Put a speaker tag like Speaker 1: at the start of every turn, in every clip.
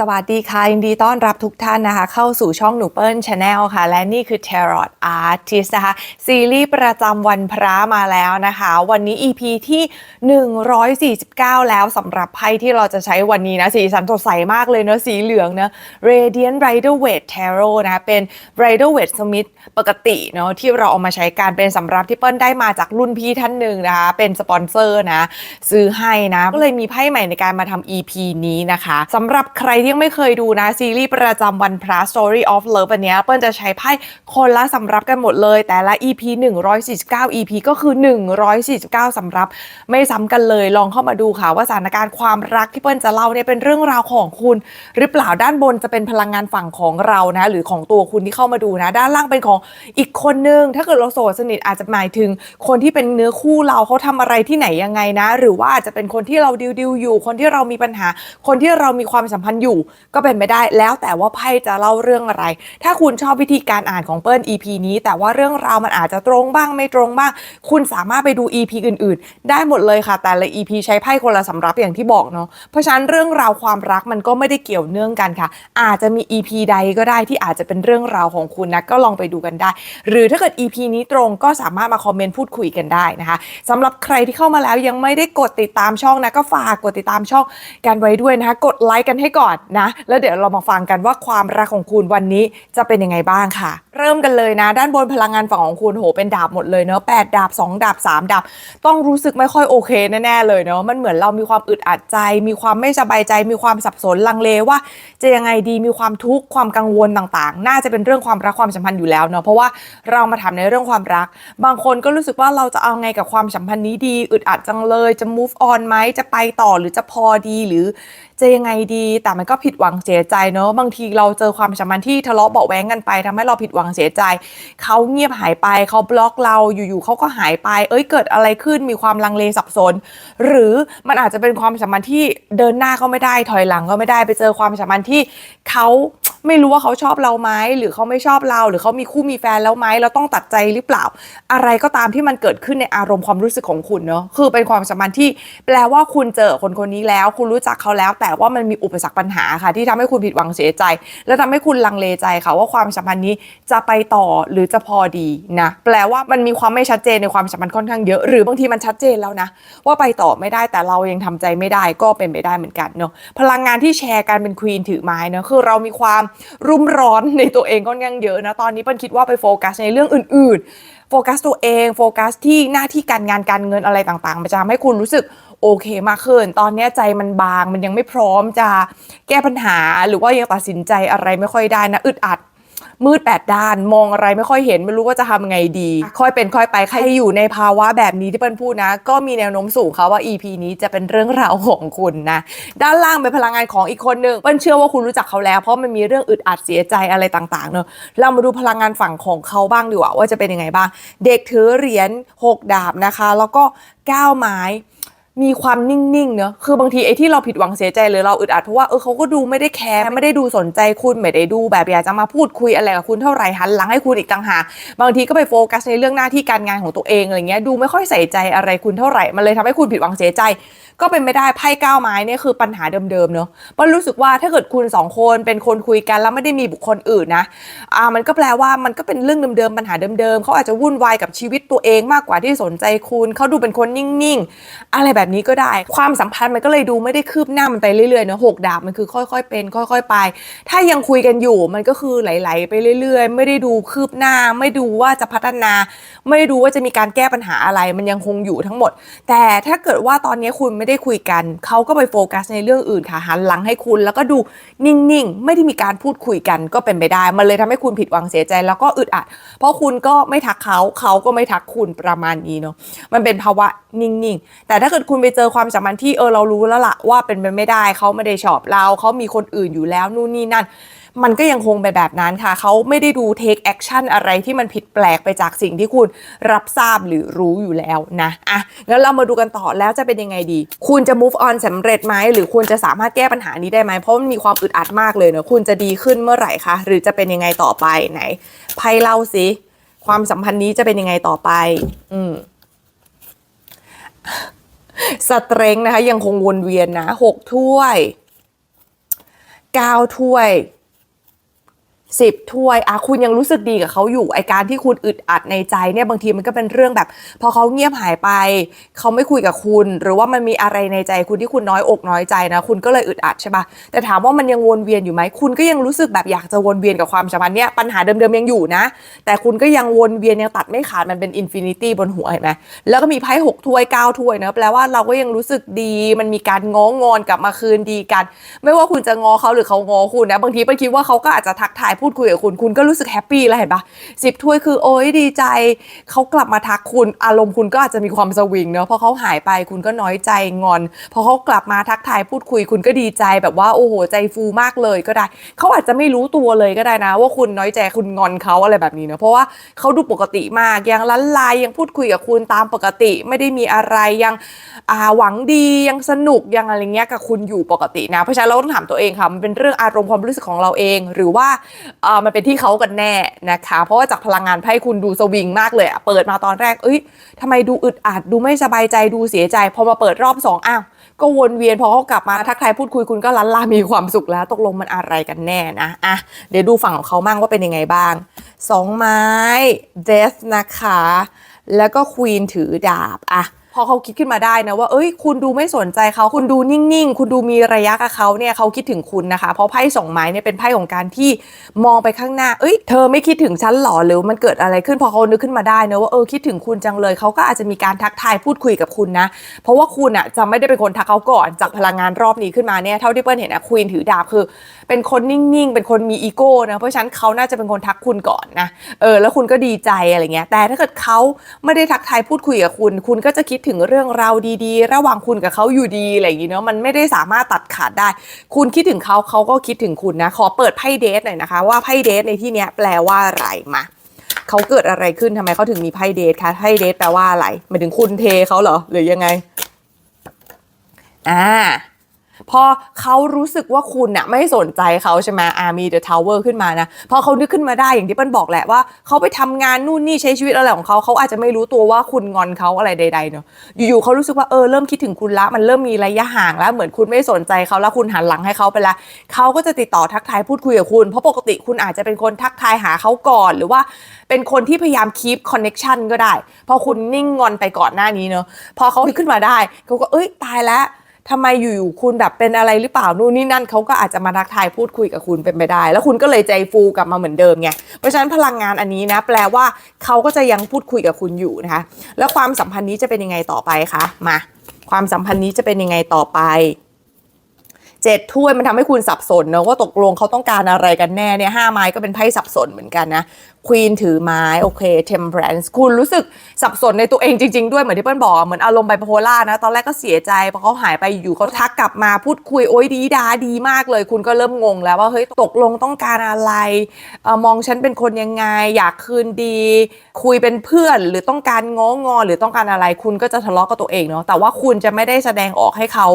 Speaker 1: สวัสดีค่ะ ยินดีต้อนรับทุกท่านนะคะ เข้าสู่ช่องหนูเปิ้ลชาแนลค่ะ และนี่คือ Tarot Artist นะคะ ซีรีส์ประจำวันพระมาแล้วนะคะ วันนี้ EP ที่ 149 แล้วสำหรับไพ่ที่เราจะใช้วันนี้นะ สีสันสดใสมากเลยเนอะสีเหลืองเนอะ Radiant Rider Waite Tarot นะ เป็น Rider Waite Smith ปกติเนอะที่เราเอามาใช้การเป็นสำรับที่เปิ้ลได้มาจากรุ่นพี่ท่านหนึ่งนะคะ เป็นสปอนเซอร์นะ ซื้อให้นะก็เลยมีไพ่ใหม่ในการมาทำ EP นี้นะคะสำหรับใครที่ยังไม่เคยดูนะ ซีรีส์ประจำวันพระ Story of Love อันเนี้ยเปิ้ลจะใช้ไพ่คนละสำรับกันหมดเลย แต่ละ EP 149 EP ก็คือ 149สำรับ ไม่ซ้ำกันเลยลองเข้ามาดูค่ะ ว่าสถานการณ์ความรักที่เปิ้ลจะเล่าเนี่ยเป็นเรื่องราวของคุณ หรือเปล่าด้านบนจะเป็นพลังงานฝั่งของเรานะ หรือของตัวคุณที่เข้ามาดูนะ ด้านล่างเป็นของอีกคนนึงถ้าเกิดเราโสดสนิทอาจจะหมายถึง คนที่เป็นเนื้อคู่เราเขาทำอะไรที่ไหนยังไงนะ หรือว่าอาจจะเป็นคนที่เราดิวดิวอยู่ คนที่เรามีปัญหา คนที่เรามีความสัมพันธ์อยู่ก็เป็นไปได้แล้วแต่ว่าไพ่จะเล่าเรื่องอะไร ถ้าคุณชอบวิธีการอ่านของเปิ้ล EP นี้ แต่ว่าเรื่องราวมันอาจจะตรงบ้างไม่ตรงบ้าง คุณสามารถไปดู EP อื่น ๆ ได้หมดเลยค่ะ แต่ละ EP ใช้ไพ่คนละสำรับอย่างที่บอกเนาะเพราะฉะนั้นเรื่องราวความรักมันก็ไม่ได้เกี่ยวเนื่องกันค่ะ อาจจะมี EP ใดก็ได้ที่อาจจะเป็นเรื่องราวของคุณนะก็ลองไปดูกันได้ หรือถ้าเกิด EP นี้ตรงก็สามารถมาคอมเมนต์พูดคุยกันได้นะคะสำหรับใครที่เข้ามาแล้วยังไม่ได้กดติดตามช่องนะก็ฝากกดติดตามช่องกันไว้ด้วยนะคะกดไลค์กันให้ก่อนนะ แล้วเดี๋ยวเรามาฟังกันว่าความรักของคุณวันนี้จะเป็นยังไงบ้างค่ะ เริ่มกันเลยนะ ด้านบนพลังงานฝั่งของคุณโหเป็นดาบหมดเลยเนาะแปดดาบสองดาบสามดาบ ต้องรู้สึกไม่ค่อยโอเคแน่ๆเลยเนาะมันเหมือนเรามีความอึดอัดใจ มีความไม่สบายใจ มีความสับสนลังเลว่า จะยังไงดีมีความทุกข์ความกังวลต่างๆ น่าจะเป็นเรื่องความรักความสัมพันธ์อยู่แล้วเนาะเพราะว่าเรามาถามในเรื่องความรัก บางคนก็รู้สึกว่าเราจะเอาไงกับความสัมพันธ์นี้ดีอึดอัดจังเลยจะ move on ไหมจะไปต่อหรือจะพอดีหรือจะยังไงดีแต่มันก็ผิดหวังเสียใจเนอะบางทีเราเจอความสัมพันธ์ที่ทะเลาะเบาะแว้งกันไปทำให้เราผิดหวังเสียใจ เขาเงียบหายไปเขาบล็อกเราอยู่ๆเขาก็หายไป เอ้ยเกิดอะไรขึ้นมีความลังเลสับสน หรือมันอาจจะเป็นความสัมพันธ์ที่เดินหน้าก็ไม่ได้ถอยหลังก็ไม่ได้ไปเจอความสัมพันธ์ที่เขา ไม่รู้ว่าเขาชอบเราไหมหรือเขาไม่ชอบเรา หรือเขามีคู่มีแฟนแล้วไหมเราต้องตัดใจหรือเปล่า อะไรก็ตามที่มันเกิดขึ้นในอารมณ์ความรู้สึกของคุณเนาะคือเป็นความสัมพันธ์ที่แปลว่าคุณเจอคนคนนี้แล้ว คุณรู้จักเขาแล้ว แต่ว่ามันมีอุปสรรคปัญหาค่ะ ที่ทำให้คุณผิดหวังเสียใจ และทำให้คุณลังเลใจค่ะว่าความสัมพันธ์นี้จะไปต่อหรือจะพอดีนะแปลว่ามันมีความไม่ชัดเจนในความสัมพันธ์ค่อนข้างเยอะหรือบางทีมันชัดเจนแล้วนะว่าไปต่อไม่ได้แต่เรายังทำใจไม่ได้ก็เป็นไปได้เหมือนกันเนาะพลังงานที่แชร์กันเป็นควีนถือไม้เนาะคือเรามีความรุ่มร้อนในตัวเองก็ยังเยอะนะ ตอนนี้เปิ้ลคิดว่าไปโฟกัสในเรื่องอื่น ๆ โฟกัสตัวเองโฟกัสที่หน้าที่การงานการเงินอะไรต่างๆมันจะทำให้คุณรู้สึกโอเคมากขึ้น ตอนนี้ใจมันบางมันยังไม่พร้อมจะแก้ปัญหา หรือว่ายังตัดสินใจอะไรไม่ค่อยได้นะอึดอัด มืดแปดด้านมองอะไรไม่ค่อยเห็นไม่รู้ว่าจะทำไงดี ค่อยเป็นค่อยไปใครที่อยู่ในภาวะแบบนี้ที่เปิ้ลพูดนะ ก็มีแนวโน้มสูงค่ะว่า EP นี้จะเป็นเรื่องราวของคุณนะด้านล่างเป็นพลังงานของอีกคนหนึ่งเปิ้ลเชื่อว่าคุณรู้จักเขาแล้วเพราะมันมีเรื่องอึดอัดเสียใจอะไรต่างๆเนอะเรามาดูพลังงานฝั่งของเขาบ้างดีกว่าว่าจะเป็นยังไงบ้าง เด็กถือเหรียญหกดาบนะคะ แล้วก็ก้าวไม้ มีความนิ่งๆเนอะคือบางทีไอ้ที่เราผิดหวังเสียใจหรือเราอึดอัดเพราะว่าเออเขาก็ดูไม่ได้แคร์ไม่ได้ดูสนใจคุณไม่ได้ดูแบบอยากจะมาพูดคุยอะไรกับคุณเท่าไหร่หันหลังให้คุณอีกต่างหากบางทีก็ไปโฟกัสในเรื่องหน้าที่การงานของตัวเองอะไรเงี้ยดูไม่ค่อยใส่ใจอะไรคุณเท่าไหร่มันเลยทำให้คุณผิดหวังเสียใจ ก็เป็นไม่ได้ไพ่ก้าวไม้เนี่ยคือปัญหาเดิมๆเนอะเปิ้ลรู้สึกว่าถ้าเกิดคุณสองคนเป็นคนคุยกันแล้วไม่ได้มีบุคคลอื่นนะอ่ามันก็แปลว่ามันก็เป็นเรื่องเดิมๆปัญหาเดิมๆเขาอาจจะวุ่นวายกับชีวิตตัวเองมากกว่าที่สนใจคุณเขาดูเป็นคนนิ่งๆ อะไรแบบนี้ก็ได้ ความสัมพันธ์มันก็เลยดูไม่ได้คืบหน้ามันไปเรื่อยๆเนอะหกดาบมันคือค่อยๆเป็น ค่อย ๆ ไป ถ้ายังคุยกันอยู่มันก็คือไหลๆไปเรื่อย ๆ ไม่ได้ดูคืบหน้า ไม่ดูว่าจะพัฒนา ไม่ดูว่าจะมีการแก้ปัญหาอะไร มันยังคงอยู่ทั้งหมด แต่ถ้าเกิดว่าตอนนี้คุณไม่ได้คุยกันเขาก็ไปโฟกัสในเรื่องอื่นค่ะหันหลังให้คุณ แล้วก็ดูนิ่งๆไม่ได้มีการพูดคุยกันก็เป็นไปได้ มันเลยทำให้คุณผิดหวังเสียใจแล้วก็อึดอัด เพราะคุณก็ไม่ทักเขาเขาก็ไม่ทักคุณประมาณนี้เนาะมันเป็นภาวะนิ่งๆ แต่ถ้าเกิดคุณคุณไปเจอความสัมพันธ์ที่เออเรารู้แล้วล่ะว่าเป็นไปไม่ได้เขาไม่ได้ชอบเราเขามีคนอื่นอยู่แล้วนู่นนี่นั่น มันก็ยังคงเป็นแบบนั้นค่ะ เขาไม่ได้ดู take action อะไรที่มันผิดแปลกไปจากสิ่งที่คุณรับทราบหรือรู้อยู่แล้วนะอะงั้นเรามาดูกันต่อแล้วจะเป็นยังไงดี คุณจะ move on สำเร็จไหมหรือคุณจะสามารถแก้ปัญหานี้ได้ไหมเพราะมันมีความอึดอัดมากเลยเนอะคุณจะดีขึ้นเมื่อไหร่คะหรือจะเป็นยังไงต่อไปไหนไพ่เล่าสิความสัมพันธ์นี้จะเป็นยังไงต่อไป อืม สเตรงนะคะยังคงวนเวียนนะหกถ้วย 9 ถ้วย สิบถ้วยอะคุณยังรู้สึกดีกับเขาอยู่ไอการที่คุณอึดอัดในใจเนี่ยบางทีมันก็เป็นเรื่องแบบ พอเขาเงียบหายไป เขาไม่คุยกับคุณ หรือว่ามันมีอะไรในใจคุณที่คุณน้อยอกน้อยใจนะ คุณก็เลยอึดอัดใช่ปะแต่ถามว่ามันยังวนเวียนอยู่ไหมคุณก็ยังรู้สึกแบบอยากจะวนเวียนกับความสัมพันธ์เนี่ยปัญหาเดิมๆยังอยู่นะ แต่คุณก็ยังวนเวียนยังตัดไม่ขาดมันเป็นอินฟินิตี้บนหัวเห็นไหมแล้วก็มีไพ่หกถ้วยเก้าถ้วยเนะแปลว่าเราก็ยังรู้สึกดี มันมีการง้องอนกลับมาคืนดีกัน ไม่ว่าคุณจะงอเขาหรือเขางอคุณนะบางทีเป้นคิดว่าเขาก็อาจจะทักทายพููดคุยกับคุณ คุณก็รู้สึกแฮปปี้แล้วเห็นปะสิบถ้วยคือโอ้ยดีใจ เขากลับมาทักคุณอารมณ์คุณก็อาจจะมีความสวิงเนาะพอเขาหายไปคุณก็น้อยใจงอนพอเขากลับมาทักทายพูดคุย คุณก็ดีใจแบบว่าโอ้โหใจฟูมากเลยก็ได้ เขาอาจจะไม่รู้ตัวเลยก็ได้นะ ว่าคุณน้อยใจคุณงอนเขาอะไรแบบนี้เนาะเพราะว่าเขาดูปกติมากยังลันลายยังพูดคุยกับคุณตามปกติไม่ได้มีอะไรยังอาหวังดียังสนุกยังอะไรเงี้ยกับคุณอยู่ปกตินะเพราะฉะนั้นเราต้องถามตัวเองค่ะมันเป็นเรื่องอารมณ์ความรู้สึกของเราเอง หรือว่ามันเป็นที่เขากันแน่นะคะ เพราะว่าจากพลังงานไพ่คุณดูสวิงมากเลยเปิดมาตอนแรกเอ้ยทำไมดูอึดอัดดูไม่สบายใจดูเสียใจ พอมาเปิดรอบสองอ้าวก็วนเวียนพอเขากลับมาทักทายพูดคุยคุณก็ลันลามีความสุขแล้วตกลงมันอะไรกันแน่นะอะเดี๋ยวดูฝั่งของเขามั่งว่าเป็นยังไงบ้างสองไม้เดสนะคะ แล้วก็ควีนถือดาบอะ พอเขาคิดขึ้นมาได้นะว่าเอ้ย คุณดูไม่สนใจเขาคุณดูนิ่งๆ คุณดูมีระยะกับเขาเนี่ยเขาคิดถึงคุณนะคะ เพราะไพ่สองไม้เนี่ยเป็นไพ่ของการที่มองไปข้างหน้า เอ้ย เธอไม่คิดถึงฉันหรอหรือมันเกิดอะไรขึ้นพอเขานึกขึ้นมาได้นะว่าเออคิดถึงคุณจังเลยเขาก็อาจจะมีการทักทายพูดคุยกับคุณนะ เพราะว่าคุณอะจะไม่ได้เป็นคนทักเขาก่อนจากพลังงานรอบนี้ขึ้นมาเนี่ยเท่าที่เปิ้ลเห็นอะควีนถือดาบคือ เป็นคนนิ่งๆ เป็นคนมีอีโก้นะเพราะฉะนั้นเขาน่าจะเป็นคนทักคุณก่อนนะเออแล้วคุณก็ดีใจอะไรเงี้ยแต่ถ้าเกิดเขาไม่ได้ทักทายพูดคุยกับคุณ คุณก็จะคิดถึงเรื่องราวดีๆ ระหว่างคุณกับเขาอยู่ดีอะไรอย่างงี้เนาะมันไม่ได้สามารถตัดขาดได้ คุณคิดถึงเขาเขาก็คิดถึงคุณนะขอเปิดไพ่เดทหน่อยนะคะว่าไพ่เดทในที่เนี้ยแปลว่าอะไรมาเขาเกิดอะไรขึ้นทำไมเขาถึงมีไพ่เดทคะไพ่เดทแปลว่าอะไรหมายถึงคุณเทเขาเหรอหรือยังไง อ่า พอเขารู้สึกว่าคุณน่ะไม่สนใจเขาใช่ไหมอามีเดอะทาวเวอร์ขึ้นมานะ พอเขานึกขึ้นมาได้อย่างที่เปิ้ลบอกแหละว่าเขาไปทำงานนู่นนี่ใช้ชีวิตอะไรของเขาเขาอาจจะไม่รู้ตัวว่าคุณงอนเขาอะไรใดๆเนาะอยู่ๆเขารู้สึกว่าเออเริ่มคิดถึงคุณละ มันเริ่มมีระยะห่างแล้วเหมือนคุณไม่สนใจเขาแล้วคุณหันหลังให้เขาไปละเขาก็จะติดต่อทักทายพูดคุยกับคุณ เพราะปกติคุณอาจจะเป็นคนทักทายหาเขาก่อนหรือว่าเป็นคนที่พยายามคีปคอนเน็กชันก็ได้ พอคุณนิ่งงอนไปก่อนหน้านี้เนาะพอเขาขึ้นมาได้เขาก็เอ้ยตายแล้ว ทำไมอยู่ๆคุณแบบเป็นอะไรหรือเปล่านู่นนี่นั่นเขาก็อาจจะมาทักทายพูดคุยกับคุณเป็นไปได้ แล้วคุณก็เลยใจฟูกลับมาเหมือนเดิมไงเพราะฉะนั้นพลังงานอันนี้นะ แปลว่าเขาก็จะยังพูดคุยกับคุณอยู่นะคะ แล้วความสัมพันธ์นี้จะเป็นยังไงต่อไปคะมา ความสัมพันธ์นี้จะเป็นยังไงต่อไป เจ็ดถ้วยมันทำให้คุณสับสนเนอะว่าตกลงเขาต้องการอะไรกันแน่เนี่ยห้าไม้ก็เป็นไพ่สับสนเหมือนกันนะควีนถือไม้โอเค temperance คุณรู้สึกสับสนในตัวเองจริง ๆ ด้วยเหมือนที่เปิ้ลบอกเหมือนอารมณ์ไบโพล่านะตอนแรกก็เสียใจพอเขาหายไปอยู่เขาทักกลับมาพูดคุยโอ้ยดีดาดีมากเลย คุณก็เริ่มงงแล้วว่าเฮ้ยตกลงต้องการอะไรอมองฉันเป็นคนยังไง อยากคืนดี คุยเป็นเพื่อนหรือต้องการง้องอหรือต้องการอะไร คุณก็จะทะเลาะกับตัวเองเนาะแต่ว่าคุณจะไม่ได้แสดงออกให้เขา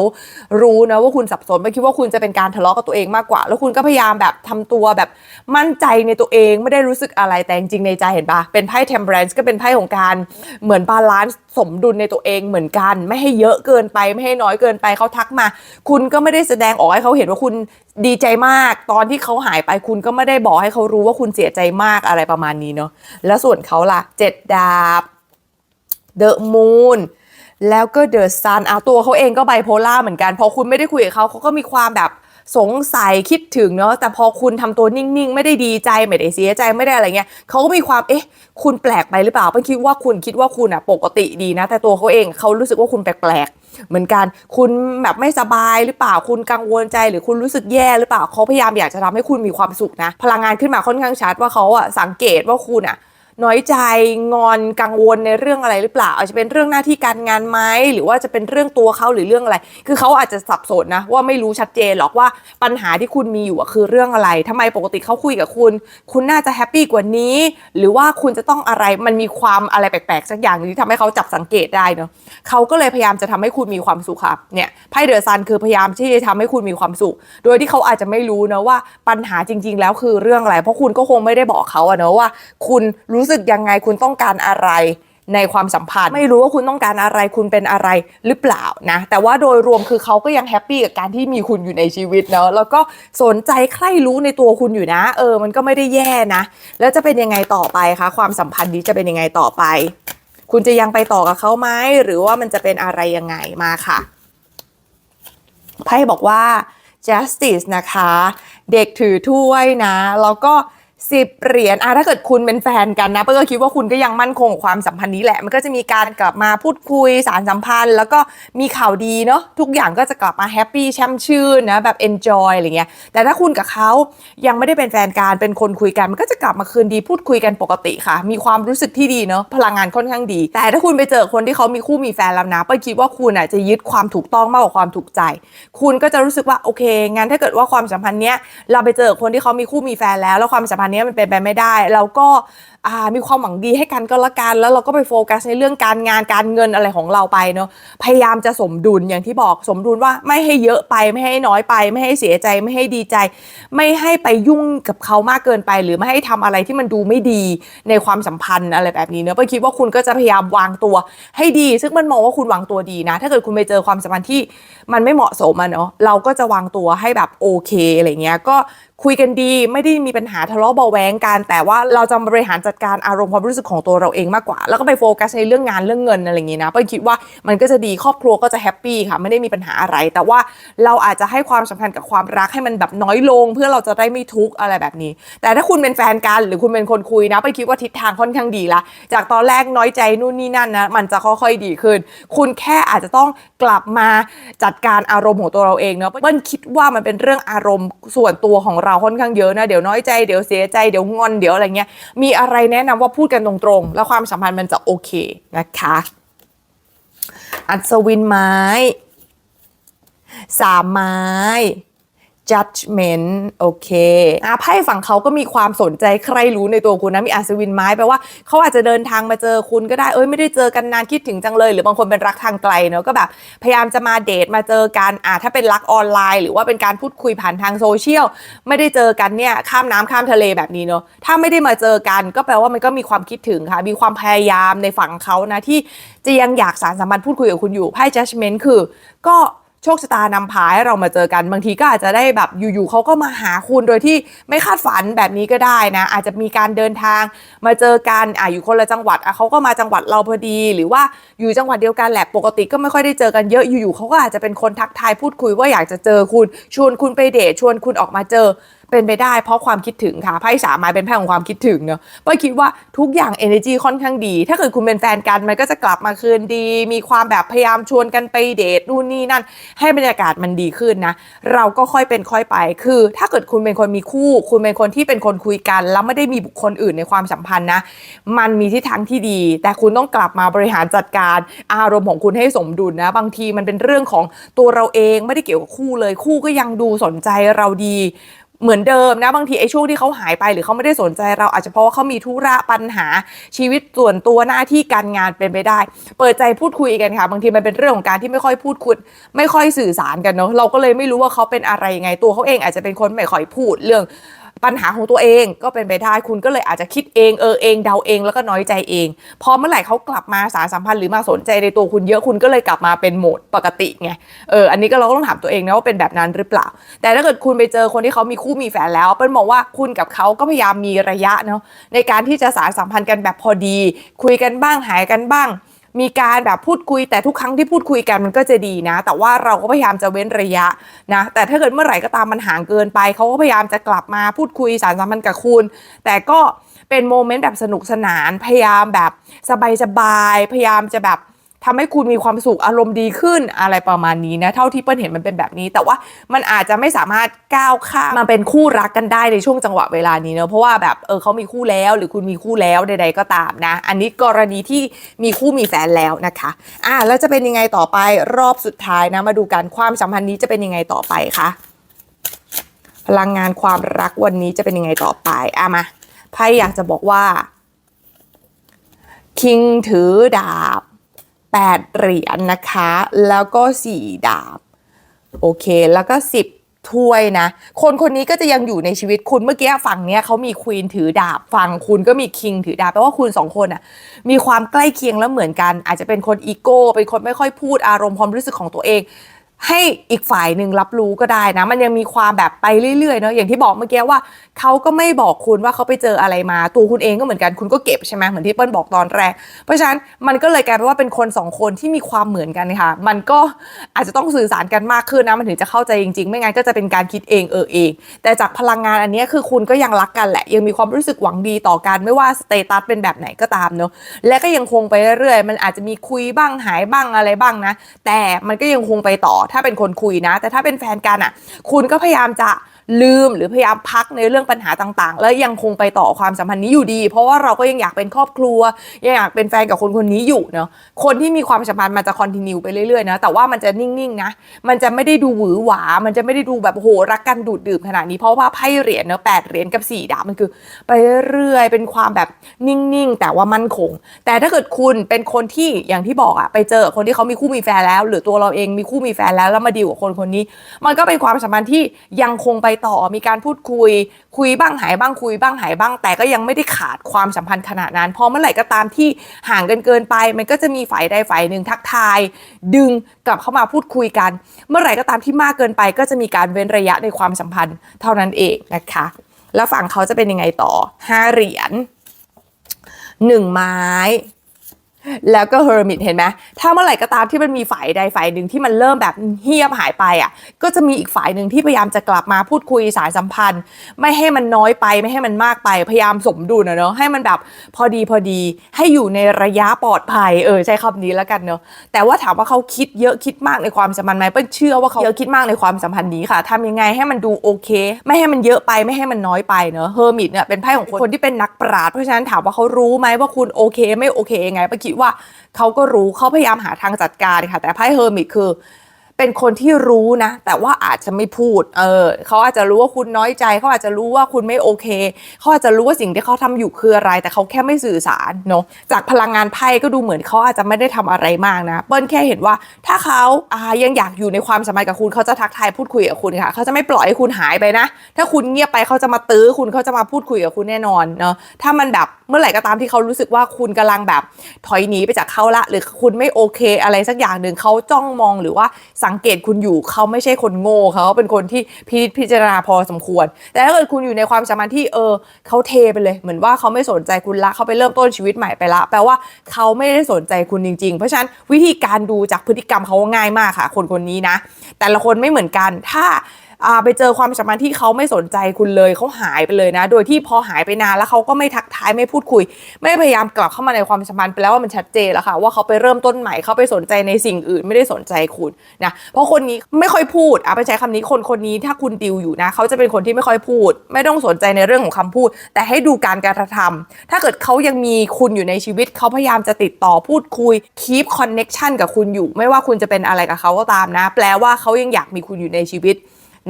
Speaker 1: รู้นะว่าคุณสับสนไม่คิดว่าคุณจะเป็นการทะเลาะกับตัวเองมากกว่า แล้วคุณก็พยายามแบบทำตัวแบบมั่นใจในตัวเองไม่ได้รู้สึกอะไรแต่จริงในใจเห็นปะเป็นไพ่ temperance ก็เป็นไพ่ของการเหมือนบาลานซ์สมดุลในตัวเองเหมือนกัน ไม่ให้เยอะเกินไปไม่ให้น้อยเกินไปเขาทักมา คุณก็ไม่ได้แสดงออกให้เขาเห็นว่าคุณดีใจมาก ตอนที่เขาหายไปคุณก็ไม่ได้บอกให้เขารู้ว่าคุณเสียใจมากอะไรประมาณนี้เนาะแล้วส่วนเขาล่ะเจ็ดดาบเดอะมูน แล้วก็เดอะซันเอาตัวเขาเองก็ไบโพล่าเหมือนกัน พอคุณไม่ได้คุยกับเขาเขาก็มีความแบบสงสัยคิดถึงเนาะแต่พอคุณทำตัวนิ่งๆ ไม่ได้ดีใจไม่ได้เสียใจไม่ได้อะไรเงี้ยเขาก็มีความเอ๊ะ คุณแปลกไปหรือเปล่าเพิ่งคิดว่าคุณคิดว่าคุณอะปกติดีนะ แต่ตัวเขาเองเขารู้สึกว่าคุณแปลกๆเหมือนกัน คุณแบบไม่สบายหรือเปล่าคุณกังวลใจหรือคุณรู้สึกแย่หรือเปล่าเขาพยายามอยากจะทำให้คุณมีความสุขนะ พลังงานขึ้นมาค่อนข้างชัดว่าเขาอะสังเกตว่าคุณอะ น้อยใจงอนกังวลในเรื่องอะไรหรือเปล่า อาจจะเป็นเรื่องหน้าที่การงานไหมหรือว่าจะเป็นเรื่องตัวเขาหรือเรื่องอะไร คือเขาอาจจะสับสนนะว่าไม่รู้ชัดเจนหรอกว่าปัญหาที่คุณมีอยู่คือเรื่องอะไรทำไมปกติเขาคุยกับคุณ คุณน่าจะแฮปปี้กว่านี้ หรือว่าคุณจะต้องอะไรมันมีความอะไรแปลกๆสักอย่างหนึงที่ทำให้เขาจับสังเกตได้เนาะเขาก็เลยพยายามจะทำให้คุณมีความสุขครับเนี่ยไพ่เดอะซันคือพยายามที่จะทำให้คุณมีความสุข โดยที่เขาอาจจะไม่รู้นะว่าปัญหาจริง ๆ แล้วคือเรื่องอะไร เพราะคุณก็คงไม่ได้บอกเขาอะเนอะว่า คุณรูู้้สึกยังไงคุณต้องการอะไรในความสัมพันธ์ ไม่รู้ว่าคุณต้องการอะไรคุณเป็นอะไรหรือเปล่านะ แต่ว่าโดยรวมคือเขาก็ยังแฮปปี้กับการที่มีคุณอยู่ในชีวิตเนาะแล้วก็สนใจใคร่รู้ในตัวคุณอยู่นะ เออ มันก็ไม่ได้แย่นะ แล้วจะเป็นยังไงต่อไปคะความสัมพันธ์นี้จะเป็นยังไงต่อไป คุณจะยังไปต่อกับเขาไหมหรือว่ามันจะเป็นอะไรยังไงมาค่ะไพ่บอกว่า justice นะคะ เด็กถือถ้วยนะแล้วก็ สิบเหรียญอะถ้าเกิดคุณเป็นแฟนกันนะเปิ้ลก็คิดว่าคุณก็ยังมั่นคงกับความสัมพันธ์นี้แหละ มันก็จะมีการกลับมาพูดคุยสารสัมพันธ์ แล้วก็มีข่าวดีเนาะทุกอย่างก็จะกลับมาแฮปปี้แช่มชื่นนะแบบ enjoy อะไรเงี้ยแต่ถ้าคุณกับเขายังไม่ได้เป็นแฟนกันเป็นคนคุยกัน มันก็จะกลับมาคืนดีพูดคุยกันปกติค่ะ มีความรู้สึกที่ดีเนาะพลังงานค่อนข้างดี แต่ถ้าคุณไปเจอคนที่เขามีคู่มีแฟนแล้วนะเปิ้ลคิดว่าคุณอะจะยึดความถูกต้องมากกว่าความถูกใจ คุณก็จะรู้สึกว่าโอเคงั้นถ้าเกิดว่าความสัมพันธ์เนี้ยเราไปเจอคนที่เขามีคู่มีแฟนแล้วแล้วความสัมพันธ์นี้มันเป็นไปไม่ได้เราก็ มีความหวังดีให้กันก็และกัน แล้วเราก็ไปโฟกัสในเรื่องการงานการเงินอะไรของเราไปเนาะพยายามจะสมดุลอย่างที่บอกสมดุลว่าไม่ให้เยอะไปไม่ให้น้อยไป ไม่ให้เสียใจไม่ให้ดีใจ ไม่ให้ไปยุ่งกับเขามากเกินไป หรือไม่ให้ทำอะไรที่มันดูไม่ดีในความสัมพันธ์อะไรแบบนี้เนอะเป้ยคิดว่าคุณก็จะพยายามวางตัวให้ดี ซึ่งมันมองว่าคุณวางตัวดีนะ ถ้าเกิดคุณไปเจอความสัมพันธ์ที่มันไม่เหมาะสมอะเนาะเราก็จะวางตัวให้แบบโอเคอะไรเงี้ยก็คุยกันดีไม่ได้มีปัญหาทะเลาะเบาแวงกันแต่ว่าเราจะบริหารจัดการอารมณ์ความรู้สึกของตัวเราเองมากกว่า แล้วก็ไปโฟกัสในเรื่องงานเรื่องเงินอะไรอย่างงี้นะเป้ยคิดว่ามันก็จะดีครอบครัวก็จะแฮปปี้ค่ะไม่ได้มีปัญหาอะไร แต่ว่าเราอาจจะให้ความสำคัญกับความรักให้มันแบบน้อยลง เพื่อเราจะได้ไม่ทุกข์อะไรแบบนี้ แต่ถ้าคุณเป็นแฟนกันหรือคุณเป็นคนคุยนะเป้ยคิดว่าทิศทางค่อนข้างดีละจากตอนแรกน้อยใจนู่นนี่นั่นนะมันจะค่อยๆดีขึ้น คุณแค่อาจจะต้องกลับมาจัดการอารมณ์ของตัวเราเองเนาะเปิ้ลคิดว่ามันเป็นเรื่องอารมณ์ส่วนตัวของเราค่อนข้างเยอะนะเดี๋ยวน้อยใจเดี๋ยวเสียใจเดี๋ยวงอนเดี๋ยวอะไรเงี้ยมีอะไรแนะนำว่าพูดกันตรงๆ แล้วความสัมพันธ์มันจะโอเคนะคะ อัศวินไม้ สามไม้ judgment โอเคอะไพ่ฝั่งเขาก็มีความสนใจใครรู้ในตัวคุณนะ มีอัศวินไม้แปลว่าเขาอาจจะเดินทางมาเจอคุณก็ได้ เอ้ยไม่ได้เจอกันนานคิดถึงจังเลย หรือบางคนเป็นรักทางไกลเนอะก็แบบ พยายามจะมาเดทมาเจอกันอะถ้าเป็นรักออนไลน์ หรือว่าเป็นการพูดคุยผ่านทางโซเชียลไม่ได้เจอกันเนี่ยข้ามน้ำข้ามทะเลแบบนี้เนอะถ้าไม่ได้มาเจอกันก็แปลว่ามันก็มีความคิดถึงค่ะ มีความพยายามในฝั่งเขานะที่จะยังอยากสารสัมพันธ์พูดคุยกับคุณอยู่ไพ่ judgment คือ ก็ โชคชะตานำพาให้เรามาเจอกัน บางทีก็อาจจะได้แบบอยู่ๆเขาก็มาหาคุณโดยที่ไม่คาดฝันแบบนี้ก็ได้นะ อาจจะมีการเดินทางมาเจอกันอะอยู่คนละจังหวัดอะเขาก็มาจังหวัดเราพอดี หรือว่าอยู่จังหวัดเดียวกันแหละปกติก็ไม่ค่อยได้เจอกันเยอะอยู่ๆเขาก็อาจจะเป็นคนทักทายพูดคุยว่าอยากจะเจอคุณ ชวนคุณไปเดทชวนคุณออกมาเจอ เป็นไปได้เพราะความคิดถึงค่ะไพ่สามไม้เป็นไพ่ของความคิดถึงเนอะเป้ยคิดว่าทุกอย่าง energy ค่อนข้างดี ถ้าเกิดคุณเป็นแฟนกันมันก็จะกลับมาคืนดี มีความแบบพยายามชวนกันไปเดทนู่นนี่นั่น ให้บรรยากาศมันดีขึ้นนะ เราก็ค่อยเป็นค่อยไป คือ ถ้าเกิดคุณเป็นคนมีคู่ คุณเป็นคนที่เป็นคนคุยกัน แล้วไม่ได้มีบุคคลอื่นในความสัมพันธ์นะ มันมีทิศทางที่ดี แต่คุณต้องกลับมาบริหารจัดการอารมณ์ของคุณให้สมดุลนะ บางทีมันเป็นเรื่องของตัวเราเองไม่ได้เกี่ยวกับคู่เลย คู่ก็ยังดูสนใจเราดี เหมือนเดิมนะบางทีไอ้ช่วงที่เขาหายไปหรือเขาไม่ได้สนใจเราอาจจะเพราะว่าเขามีธุระปัญหาชีวิตส่วนตัวหน้าที่การงานเป็นไปได้ เปิดใจพูดคุยกันค่ะ บางทีมันเป็นเรื่องของการที่ไม่ค่อยพูดคุยไม่ค่อยสื่อสารกันเนาะเราก็เลยไม่รู้ว่าเขาเป็นอะไรยังไงตัวเขาเองอาจจะเป็นคนไม่ค่อยพูดเรื่อง ปัญหาของตัวเองก็เป็นไปได้คุณก็เลยอาจจะคิดเองเออเองเดาเองแล้วก็น้อยใจเอง พอเมื่อไหร่เขากลับมาสารสัมพันธ์หรือมาสนใจในตัวคุณเยอะคุณก็เลยกลับมาเป็นโหมดปกติไงเอออันนี้ก็เราก็ต้องถามตัวเองนะว่าเป็นแบบนั้นหรือเปล่า แต่ถ้าเกิดคุณไปเจอคนที่เขามีคู่มีแฟนแล้วเปิ้ลมองว่าคุณกับเขาก็พยายามมีระยะเนาะในการที่จะสารสัมพันธ์กันแบบพอดี คุยกันบ้างหายกันบ้าง มีการแบบพูดคุยแต่ทุกครั้งที่พูดคุยกันมันก็จะดีนะ แต่ว่าเราก็พยายามจะเว้นระยะนะแต่ถ้าเกิดเมื่อไหร่ก็ตามมันห่างเกินไปเขาก็พยายามจะกลับมาพูดคุยสารสัมพันธ์กับคุณ แต่ก็เป็นโมเมนต์แบบสนุกสนานพยายามแบบสบายๆพยายามจะแบบ ทำให้คุณมีความสุขอารมณ์ดีขึ้นอะไรประมาณนี้นะ เท่าที่เปิ้ลเห็นมันเป็นแบบนี้ แต่ว่ามันอาจจะไม่สามารถก้าวข้ามมาเป็นคู่รักกันได้ในช่วงจังหวะเวลานี้เนอะเพราะว่าแบบเออเขามีคู่แล้วหรือคุณมีคู่แล้วใด ๆ ก็ตามนะ อันนี้กรณีที่มีคู่มีแฟนแล้วนะคะอะแล้วจะเป็นยังไงต่อไปรอบสุดท้ายนะ มาดูกันความสัมพันธ์นี้จะเป็นยังไงต่อไปคะพลังงานความรักวันนี้จะเป็นยังไงต่อไปอะมาไพ่อยากจะบอกว่าคิงถือดาบ 8 เหรียญนะคะ แล้วก็ 4 ดาบ โอเค แล้วก็ 10 ถ้วยนะ คนคนนี้ก็จะยังอยู่ในชีวิตคุณ เมื่อกี้ฝั่งเนี้ยเขามีควีนถือดาบ ฝั่งคุณก็มีคิงถือดาบ แปลว่าคุณสองคนอะ มีความใกล้เคียงแล้วเหมือนกัน อาจจะเป็นคนอีโก้ เป็นคนไม่ค่อยพูดอารมณ์ความรู้สึกของตัวเอง ให้อีกฝ่ายหนึ่งรับรู้ก็ได้นะ มันยังมีความแบบไปเรื่อยๆเนาะอย่างที่บอกเมื่อกี้ว่าเขาก็ไม่บอกคุณว่าเขาไปเจออะไรมา ตัวคุณเองก็เหมือนกันคุณก็เก็บใช่ไหมเหมือนที่เปิ้ลบอกตอนแรก เพราะฉะนั้นมันก็เลยกลายเป็นว่าเป็นคนสองคนที่มีความเหมือนกันค่ะ มันก็อาจจะต้องสื่อสารกันมากขึ้นนะมันถึงจะเข้าใจจริงๆ ไม่งั้นก็จะเป็นการคิดเองเออเอง แต่จากพลังงานอันนี้คือคุณก็ยังรักกันแหละ ยังมีความรู้สึกหวังดีต่อกันไม่ว่าสเตตัสเป็นแบบไหนก็ตามเนาะและก็ยังคงไปเรื่อยๆมันอาจจะมีคุยบ้างหายบ้างอะไรบ้างนะ แต่มันก็ยังคงไปต่อถ้าเป็นคนคุยนะ แต่ถ้าเป็นแฟนกันอะ คุณก็พยายามจะ ลืมหรือพยายามพักในเรื่องปัญหาต่างๆ แล้วยังคงไปต่อความสัมพันธ์นี้อยู่ดี เพราะว่าเราก็ยังอยากเป็นครอบครัวยังอยากเป็นแฟนกับคนคนนี้อยู่เนาะคนที่มีความสัมพันธ์มันจะคอนติเนียไปเรื่อยๆนะแต่ว่ามันจะนิ่งๆนะมันจะไม่ได้ดูหวือหวา มันจะไม่ได้ดูแบบโหรักกันดูดดื่มขนาดนี้เพราะว่าไพ่เหรียญเนาะแปดเหรียญกับสี่ดาบมันคือ ไปเรื่อยเป็นความแบบนิ่งๆ แต่ว่ามั่นคง แต่ถ้าเกิดคุณเป็นคนที่อย่างที่บอกอะไปเจอคนที่เขามีคู่มีแฟนแล้ว หรือตัวเราเองมีคู่มีแฟนแล้วแล้วมาดีลกับคนคนนี้ มันก็เป็นความสัมพันธ์ที่ยังคงไปต่อมีการพูดคุย คุยบ้างหายบ้างคุยบ้างหายบ้าง แต่ก็ยังไม่ได้ขาดความสัมพันธ์ขนาดนั้นพอเมื่อไหร่ก็ตามที่ห่างกันเกินไป มันก็จะมีฝ่ายใดฝ่ายหนึ่งทักทาย ดึงกลับเข้ามาพูดคุยกัน เมื่อไหร่ก็ตามที่มากเกินไป ก็จะมีการเว้นระยะในความสัมพันธ์เท่านั้นเองนะคะ แล้วฝั่งเขาจะเป็นยังไงต่อห้าเหรียญหนึ่งไม้ แล้วก็เฮอร์มิตเห็นไหมถ้าเมื่อไหร่ก็ตามที่มันมีฝ่ายใดฝ่ายหนึ่งที่มันเริ่มแบบเฮียบหายไปอะ ก็จะมีอีกฝ่ายหนึ่งที่พยายามจะกลับมาพูดคุยสารสัมพันธ์ ไม่ให้มันน้อยไปไม่ให้มันมากไป พยายามสมดุลอะเนาะให้มันแบบพอดีพอดีให้อยู่ในระยะปลอดภัยเออใช้คำนี้แล้วกันเนาะแต่ว่าถามว่าเขาคิดเยอะคิดมากในความสัมพันธ์ไหมเปิ้ลเชื่อว่าเขาเยอะคิดมากในความสัมพันธ์นี้ค่ะทำยังไงให้มันดูโอเค ไม่ให้มันเยอะไปไม่ให้มันน้อยไปเนาะเฮอร์มิตเนี่ยเป็นไพ่ของคนที่เป็นนักปราชญ์เพราะฉะนั้นถามว่าเขารู้ไหมว่าคุณโอเค ไม่โอเคยังไงป้าคิดว่าเขาก็รู้เขาพยายามหาทางจัดการค่ะ แต่ไพ่เฮอร์มิตคือ เป็นคนที่รู้นะ แต่ว่าอาจจะไม่พูด เออเขาอาจจะรู้ว่าคุณน้อยใจเขาอาจจะรู้ว่าคุณไม่โอเคเขาอาจจะรู้ว่าสิ่งที่เขาทำอยู่คืออะไร แต่เขาแค่ไม่สื่อสารเนาะจากพลังงานไพ่ก็ดูเหมือนเขาอาจจะไม่ได้ทำอะไรมากนะเปิ้ลแค่เห็นว่า ถ้าเขาอ่ายังอยากอยู่ในความสัมพันธ์กับคุณเขาจะทักทายพูดคุยกับคุณค่ะเขาจะไม่ปล่อยให้คุณหายไปนะ ถ้าคุณเงียบไปเขาจะมาตื้อคุณเขาจะมาพูดคุยกับคุณแน่นอนเนาะถ้ามันแบบเมื่อไหร่ก็ตามที่เขารู้สึกว่าคุณกำลังแบบถอยหนีไปจากเขาละ หรือคุณไม่โอเค อะไรสักอย่างหนึ่งเขาจ้องมองหรือว่าสังเกตคุณอยู่เขาไม่ใช่คนโง่เขาเป็นคนที่พินิจพิจารณาพอสมควร แต่ถ้าเกิดคุณอยู่ในความสัมพันธ์ที่เออเขาเทไปเลย เหมือนว่าเขาไม่สนใจคุณละเขาไปเริ่มต้นชีวิตใหม่ไปละแปลว่าเขาไม่ได้สนใจคุณจริง ๆ เพราะฉะนั้นวิธีการดูจากพฤติกรรมเขาง่ายมากค่ะ คนคนนี้นะ แต่ละคนไม่เหมือนกันถ้าอ่า ไปเจอความสัมพันธ์ที่เขาไม่สนใจคุณเลยเขาหายไปเลยนะ โดยที่พอหายไปนานแล้วเขาก็ไม่ทักทายไม่พูดคุย ไม่พยายามกลับเข้ามาในความสัมพันธ์ไปแล้วว่ามันชัดเจนแล้วค่ะว่าเขาไปเริ่มต้นใหม่เขาไปสนใจในสิ่งอื่นไม่ได้สนใจคุณนะเพราะคนนี้ไม่ค่อยพูดอะไปใช้คำนี้คนคนนี้ถ้าคุณดิวอยู่นะเขาจะเป็นคนที่ไม่ค่อยพูด ไม่ต้องสนใจในเรื่องของคำพูด แต่ให้ดูการกระทำถ้าเกิดเขายังมีคุณอยู่ในชีวิตเขาพยายามจะติดต่อพูดคุย keep connection กับคุณอยู่ ไม่ว่าคุณจะเป็นอะไรกับเขาก็ตามนะ แปลว่าเขายังอยากมีคุณอยู่ในชีวิต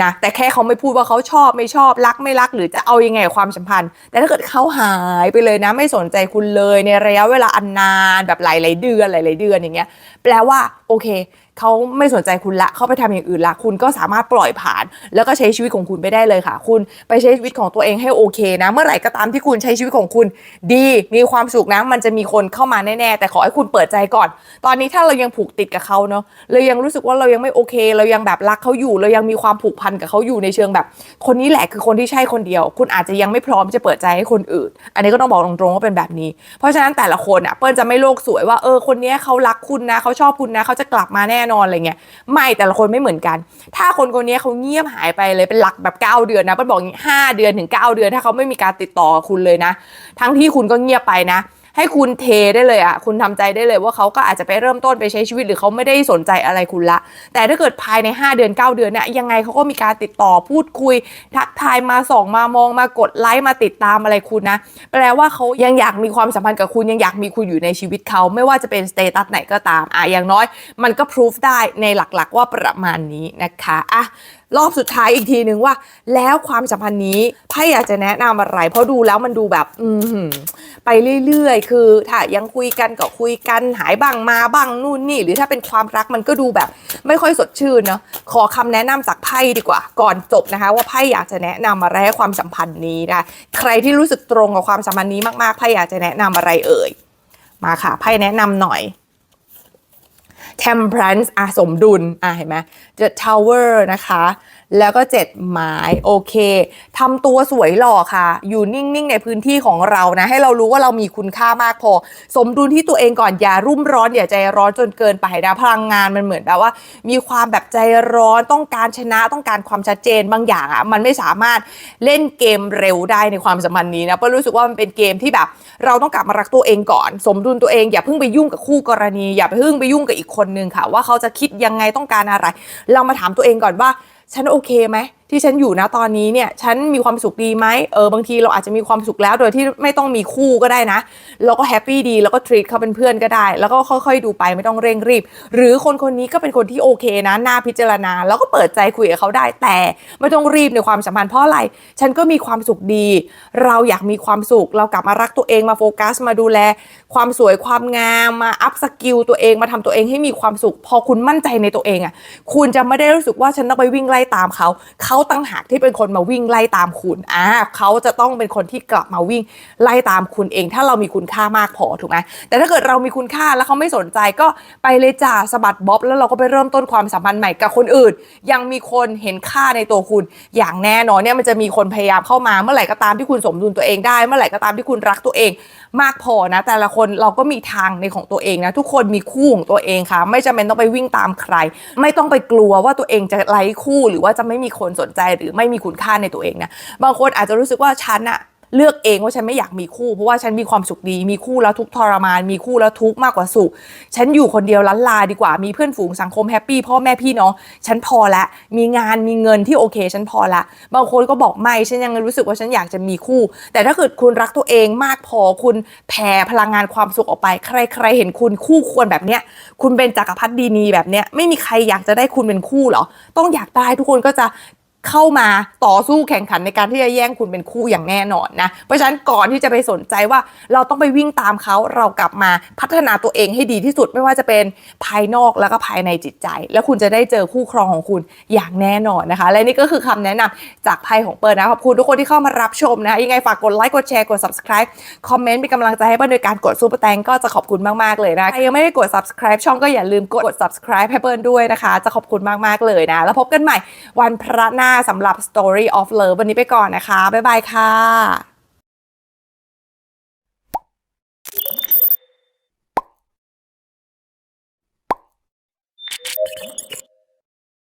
Speaker 1: นะแต่แค่เขาไม่พูดว่าเขาชอบไม่ชอบรักไม่รัก หรือจะเอายังไงความสัมพันธ์ แต่ถ้าเกิดเขาหายไปเลยนะ ไม่สนใจคุณเลยในระยะเวลาอันนานแบบหลายๆเดือนหลายๆเดือนอย่างเงี้ย แปลว่าโอเคเขาไม่สนใจคุณละเขาไปทำอย่างอื่นละคุณก็สามารถปล่อยผ่าน แล้วก็ใช้ชีวิตของคุณไปได้เลยค่ะ คุณไปใช้ชีวิตของตัวเองให้โอเคนะ เมื่อไหร่ก็ตามที่คุณใช้ชีวิตของคุณ ดีมีความสุขนะมันจะมีคนเข้ามาแน่ๆแต่ขอให้คุณเปิดใจก่อน ตอนนี้ถ้าเรายังผูกติดกับเขาเนาะเรายังรู้สึกว่าเรายังไม่โอเค เรายังแบบรักเขาอยู่เรายังมีความผูกพันกับเขาอยู่ในเชิงแบบ คนนี้แหละคือคนที่ใช่คนเดียว คุณอาจจะยังไม่พร้อมจะเปิดใจให้คนอื่น อันนี้ก็ต้องบอกตรงๆว่าเป็นแบบนี้ เพราะฉะนั้นแต่ละคนอะเปิ้ลจะไม่โลกสวยว่าเออคนนี้เขารักคุณนะเขาชอบคุณนะเขาจะกลับมาแน่น่นอนอะไรเงี้ยไม่แต่ละคนไม่เหมือนกัน ถ้าคนคนนี้เขาเงียบหายไปเลยเป็นหลักแบบ9เดือนนะเปิ้ลบอกอย่างงี้ห้าเดือนถึง9เดือนถ้าเขาไม่มีการติดต่อคุณเลยนะ ทั้งที่คุณก็เงียบไปนะ ให้คุณเทได้เลยอะคุณทำใจได้เลยว่าเขาก็อาจจะไปเริ่มต้นไปใช้ชีวิตหรือเขาไม่ได้สนใจอะไรคุณละ แต่ถ้าเกิดภายใน 5 เดือน 9 เดือนเนี่ยยังไงเขาก็มีการติดต่อพูดคุย ทักทายมาส่องมามองมากดไลค์มาติดตามอะไรคุณนะแปลว่าเขายังอยากมีความสัมพันธ์กับคุณยังอยากมีคุณอยู่ในชีวิตเขาไม่ว่าจะเป็นสเตตัสไหนก็ตามอะอย่างน้อย มันก็พิสูจได้ในหลักๆว่าประมาณนี้นะคะอะ รอบสุดท้ายอีกทีนึงว่า แล้วความสัมพันธ์นี้ไพ่อยากจะแนะนำอะไร เพราะดูแล้วมันดูแบบ อืไปเรื่อยๆ คือ ถ้ายังคุยกันก็คุยกันหายบ้างมาบ้างนู่นนี่ หรือถ้าเป็นความรักมันก็ดูแบบ ไม่ค่อยสดชื่นเนาะขอคำแนะนำจากไพ่ดีกว่า ก่อนจบนะคะ ว่าไพ่อยากจะแนะนำอะไรให้ความสัมพันธ์นี้นะใครที่รู้สึกตรงกับความสัมพันธ์นี้มากๆไพ่อยากจะแนะนำอะไรเอ่ยมาค่ะไพ่แนะนำหน่อย temperance อะสมดุล อะเห็นไหม the tower นะคะ แล้วก็เจ็ดไม้โอเคทำตัวสวยหล่อค่ะ อยู่นิ่ง ๆ ในพื้นที่ของเรานะ ให้เรารู้ว่าเรามีคุณค่ามากพอ สมดุลที่ตัวเองก่อนอย่ารุ่มร้อน อย่าใจร้อนจนเกินไปนะพลังงานมันเหมือนแบบว่า มีความแบบใจร้อนต้องการชนะต้องการความชัดเจนบางอย่างอะมันไม่สามารถเล่นเกมเร็วได้ในความสัมพันธ์นี้นะเพราะรู้สึกว่ามันเป็นเกมที่แบบ เราต้องกลับมารักตัวเองก่อน สมดุลตัวเองอย่าเพิ่งไปยุ่งกับคู่กรณี อย่าเพิ่งไปยุ่งกับอีกคนนึงค่ะ ว่าเขาจะคิดยังไงต้องการอะไร เรามาถามตัวเองก่อนว่า ฉันโอเคไหม ที่ฉันอยู่นะตอนนี้เนี่ยฉันมีความสุขดีไหมเออบางทีเราอาจจะมีความสุขแล้วโดยที่ไม่ต้องมีคู่ก็ได้นะเราก็แฮปปี้ดีแล้วก็ทรีตเขาเป็นเพื่อนก็ได้ แล้วก็ค่อยๆดูไปไม่ต้องเร่งรีบ หรือคนคนนี้ก็เป็นคนที่โอเคนะน่าพิจารณา แล้วก็เปิดใจคุยกับเขาได้แต่ไม่ต้องรีบในความสัมพันธ์เพราะอะไร ฉันก็มีความสุขดี เราอยากมีความสุข เรากลับมารักตัวเองมาโฟกัส มาดูแล ความสวยความงามมาอัพสกิลตัวเองมาทำตัวเองให้มีความสุข พอคุณมั่นใจในตัวเองอะคุณจะไม่ได้รู้สึกว่าฉันต้องไปวิ่งไล่ตามเขาเขาตั้งหากที่เป็นคนมาวิ่งไล่ตามคุณอ่าเขาจะต้องเป็นคนที่กลับมาวิ่งไล่ตามคุณเอง ถ้าเรามีคุณค่ามากพอถูกไหมแต่ถ้าเกิดเรามีคุณค่าแล้วเขาไม่สนใจก็ไปเลยจ่าสะบัดบ๊อบ แล้วเราก็ไปเริ่มต้นความสัมพันธ์ใหม่กับคนอื่น ยังมีคนเห็นค่าในตัวคุณ อย่างแน่นอนเนี่ยมันจะมีคนพยายามเข้ามาเมื่อไหร่ก็ตามที่คุณสมดุลตัวเองได้ เมื่อไหร่ก็ตามที่คุณรักตัวเองมากพอนะ แต่ละคนเราก็มีทางในของตัวเองนะทุกคนมีคู่ของตัวเองค่ะ ไม่จำเป็นต้องไปวิ่งตามใคร ไม่ต้องไปกลัวว่าตัวเองจะไร้คู่หรือว่าจะไม่มีคนสนใจหรือไม่มีคุณค่าในตัวเองนะบางคนอาจจะรู้สึกว่าฉันอะเลือกเองว่าฉันไม่อยากมีคู่ เพราะว่าฉันมีความสุขดี มีคู่แล้วทุกทรมาน มีคู่แล้วทุกมากกว่าสุข ฉันอยู่คนเดียวล้านลาดีกว่า มีเพื่อนฝูงสังคมแฮปปี้พ่อแม่พี่น้องฉันพอละมีงานมีเงินที่โอเค ฉันพอละบางคนก็บอกไม่ฉันยังรู้สึกว่าฉันอยากจะมีคู่ แต่ถ้าเกิดคุณรักตัวเองมากพอคุณแผ่พลังงานความสุขออกไป ใคร ๆ เห็นคุณคู่ควรแบบเนี้ยคุณเป็นจักรพรรดินีแบบเนี้ยไม่มีใครอยากจะได้คุณเป็นคู่หรอต้องอยากได้ทุกคนก็จะ เข้ามาต่อสู้แข่งขันในการที่จะแย่งคุณเป็นคู่อย่างแน่นอนนะ เพราะฉะนั้นก่อนที่จะไปสนใจว่าเราต้องไปวิ่งตามเขาเรากลับมาพัฒนาตัวเองให้ดีที่สุดไม่ว่าจะเป็นภายนอกแล้วก็ภายในจิตใจ แล้วคุณจะได้เจอคู่ครองของคุณอย่างแน่นอนนะคะ และนี่ก็คือคำแนะนำจากไพ่ของเปิร์นะขอบคุณทุกคนที่เข้ามารับชมนะยังไงฝากกดไลค์กดแชร์กด subscribe คอมเมนต์เป็นกำลังใจให้เปิ้ลโดยการกดซูเปอร์แตงก็จะขอบคุณมากๆเลยนะใครยังไม่ได้กด subscribe ช่องก็อย่าลืมกด subscribe ให้เปิ้ลด้วยนะคะ จะขอบคุณมากๆเลยนะ แล้วพบกันใหม่วันพระหน้าสำหรับ Story of Love วันนี้ไปก่อนนะคะ บ๊ายบายค่ะ